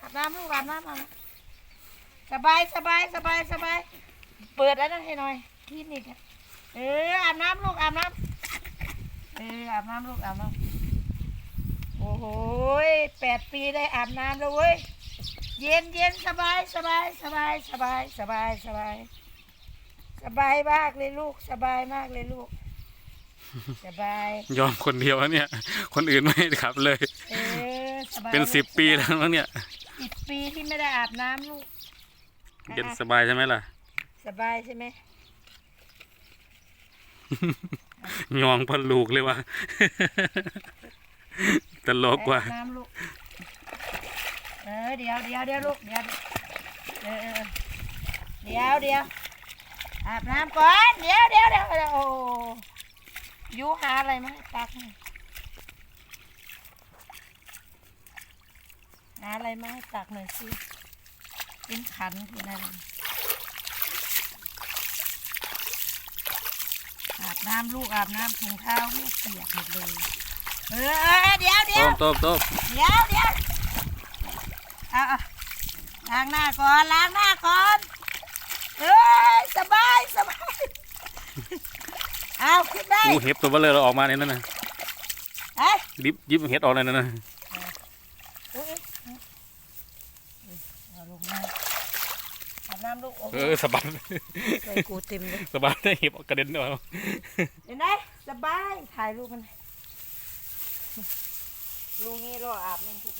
อาบน้ำลูกอาบน้ำอาบน้ำสบายสบายสบายสบายเปิดอันนั้นให้หน่อยที่นี่เนี่ยเอออาบน้ำลูกอาบน้ำเอออาบน้ำลูกอาบน้ำโอ้โหยแปดปีได้อาบน้ำแล้วเว้ยเย็นเย็นสบายสบายสบายสบายสบายสบายสบายมากเลยลูกสบายมากเลยลูกสบาย ยอมคนเดียวแล้วเนี่ย คนอื่นไม่ให้ขับเลย เออส บายเป็นสิบปีแล้วมั้งเนี่ยสิบปีที่ไม่ได้อาบน้ำลูกเย็นสบายใช่ไหมล่ะ สบายใช่ไหมยองพันลูกเลยว่ะตลกว่ะอาบน้ำลูกเออเดี๋ยวเดี๋ยวเดี๋ยวลูกเดี๋ยวเออเออเดี๋ยวเดี๋ยวอาบน้ำก่อนเดี๋ยวเดี๋ยวเดี๋ยวเดี๋ยวโอ้ยูหาอะไรมาให้ตักหน่อยหาอะไรมาให้ตักหน่อยสิเป็นขันที่นั่นอาบน้ำลูกอาบน้ำถุงเท้าไม่เปียกหมดเลย เออเออเดี๋ยวเดี๋ยต้วมต้มต้มเดี๋ยวเดี๋ยวเอาเอาล้างหน้าก่อนล้างหน้าก่อนเอ้ยสบายสบายเอาขึ้นได้อู้เห็บตัวเบลเลยเราออกมาในนั้นนะเอ้ยริบยิบเห็ดออกในนั้นนะ อุ๊ย เอาลงมาอาบน้ำลูกโอ้โหเออสะบัดใส่กูเต็มเลยสะบัดได้เห็บกระเด็นออกเห็นไหมสบายถ่ายรูปมันลูกนี่รออาบเล่นทุกวัน